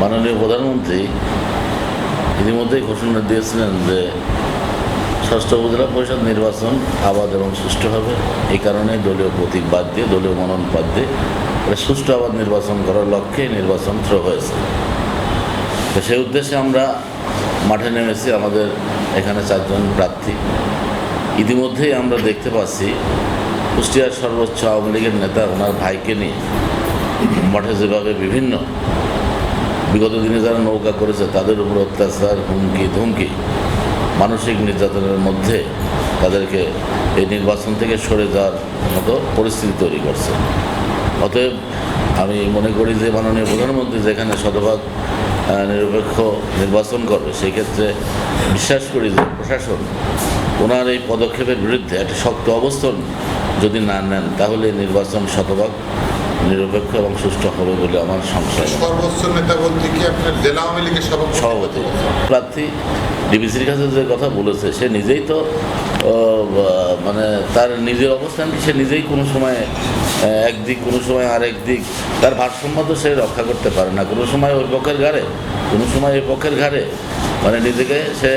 মাননীয় প্রধানমন্ত্রী ইতিমধ্যেই ঘোষণা দিয়েছিলেন যে ষষ্ঠ উপজেলা পরিষদ নির্বাচন আবাদ এবং সুষ্ঠু হবে। এই কারণে দলীয় প্রতীক বাদ দিয়ে, দলীয় মনোনয়ন বাদ দিয়ে সুষ্ঠু আবাদ নির্বাচন করার লক্ষ্যে নির্বাচন থ্রো হয়েছে। তো সেই উদ্দেশ্যে আমরা মাঠে নেমেছি, আমাদের এখানে চারজন প্রার্থী। ইতিমধ্যেই আমরা দেখতে পাচ্ছি কুষ্টিয়ার সর্বোচ্চ আওয়ামী লীগের নেতা, ওনার ভাইকে নিয়ে মাঠে যেভাবে বিভিন্ন বিগত দিনে যারা নৌকা করেছে, তাদের উপর অত্যাচার, হুমকি, ধুমকি মানসিক নির্যাতনের মধ্যে তাদেরকে এই নির্বাচন থেকে সরে যাওয়ার মতো পরিস্থিতি তৈরি করছে। অতএব আমি মনে করি যে মাননীয় প্রধানমন্ত্রী যেখানে শতভাগ নিরপেক্ষ নির্বাচন করবে, সেই ক্ষেত্রে বিশ্বাস করি যে প্রশাসন ওনার এই পদক্ষেপের বিরুদ্ধে একটা শক্ত অবস্থান যদি না নেন, তাহলে নির্বাচন শতভাগ নিরপেক্ষ এবং সুষ্ঠু হবে বলে আমার সংশয় সর্বোচ্চ নেতা বলতে কি আপনার জেলা আওয়ামী লীগের সভাপতি? প্রার্থী ডিবিসির কাছে যে কথা বলেছে সে নিজেই তো মানে তার নিজের অবস্থানকে সে নিজেই কোনো সময় একদিক কোনো সময় আরেক দিক তার ভারসাম্য তো সে রক্ষা করতে পারে না। কোনো সময় ওই পক্ষের ঘাড়ে কোনো সময় এই পক্ষের ঘাড়ে মানে নিজেকে সে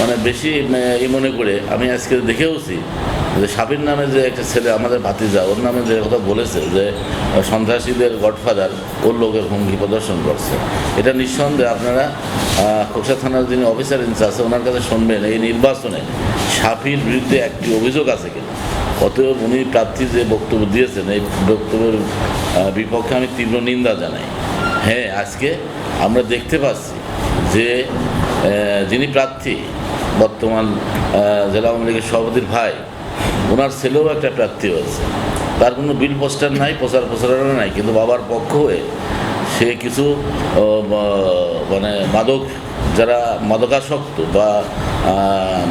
মানে বেশি আহ, ই মনে করে আমি আজকে দেখেওছি যে সাবির নামে যে একটা ছেলে আমাদের ভাতিজা ওর নামে যে কথা বলেছে যে সন্ত্রাসীদের গডফাদার ওর লোকের হুমকি প্রদর্শন করছে। এটা নিঃসন্দেহে আপনারা খোকসা থানার যিনি অফিসার ইনচার্জ আছে ওনার কাছে শুনবেন এই নির্বাচনে সাফির বিরুদ্ধে একটি অভিযোগ আছে কিনা? অতএব উনি প্রার্থী যে বক্তব্য দিয়েছেন এই বক্তব্যের বিপক্ষে আমি তীব্র নিন্দা জানাই। হ্যাঁ আজকে আমরা দেখতে পাচ্ছি যে যিনি প্রার্থী বর্তমান জেলা আওয়ামী লীগের সভাপতির ভাই, ওনার ছেলেও একটা প্রার্থী হয়েছে। তার কোনো বিল পোস্টার নাই, প্রচার প্রচারণা নাই, কিন্তু বাবার পক্ষ হয়ে সে কিছু মানে মাদক যারা মাদকাসক্ত বা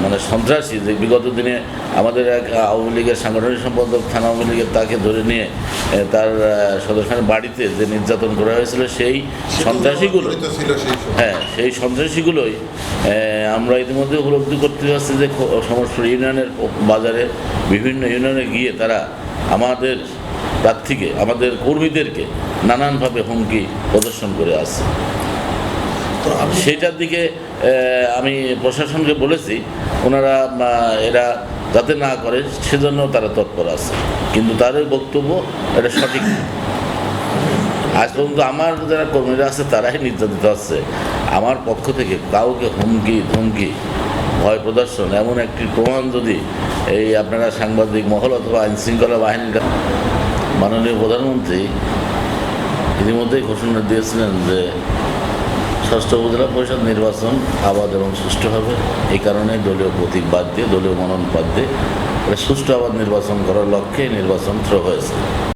মানে সন্ত্রাসী যে বিগত দিনে আমাদের এক আওয়ামী লীগের সাংগঠনিক সম্পাদক থানা আওয়ামী লীগের তাকে ধরে নিয়ে তার সদস্যের বাড়িতে যে নির্যাতন করা হয়েছিল সেই সন্ত্রাসীগুলো হ্যাঁ সেই সন্ত্রাসীগুলোই আমরা ইতিমধ্যে উপলব্ধি করতে পারছি যে সমস্ত ইউনিয়নের বাজারে বিভিন্ন ইউনিয়নে গিয়ে তারা আমাদের প্রার্থীকে আমাদের কর্মীদেরকে নানানভাবে হুমকি প্রদর্শন করে আসছে। সেইটার দিকে আমি প্রশাসনকে বলেছি, ওনারা এরা যাতে না করে, সেজন্য তারা তৎপর আছে। কিন্তু তাদের বক্তব্য এটা সঠিক আজ পর্যন্ত আমার যারা কর্মীরা আছে, তারাই নির্যাতিত হচ্ছে আমার পক্ষ থেকে কাউকে হুমকি, ধমকি, ভয় প্রদর্শন, এমন একটি প্রমাণ যদি এই আপনারা সাংবাদিক মহল অথবা আইন শৃঙ্খলা বাহিনীর মাননীয় প্রধানমন্ত্রী ইতিমধ্যেই ঘোষণা দিয়েছিলেন যে ষষ্ঠ উপজেলা পরিষদ নির্বাচন আবাদ এবং সুষ্ঠু হবে। এই কারণে দলীয় প্রতীক বাদ দিয়ে, দলীয় মনোনয়ন বাদ দিয়ে সুষ্ঠু আবাদ নির্বাচন করার লক্ষ্যে নির্বাচন হয়েছে।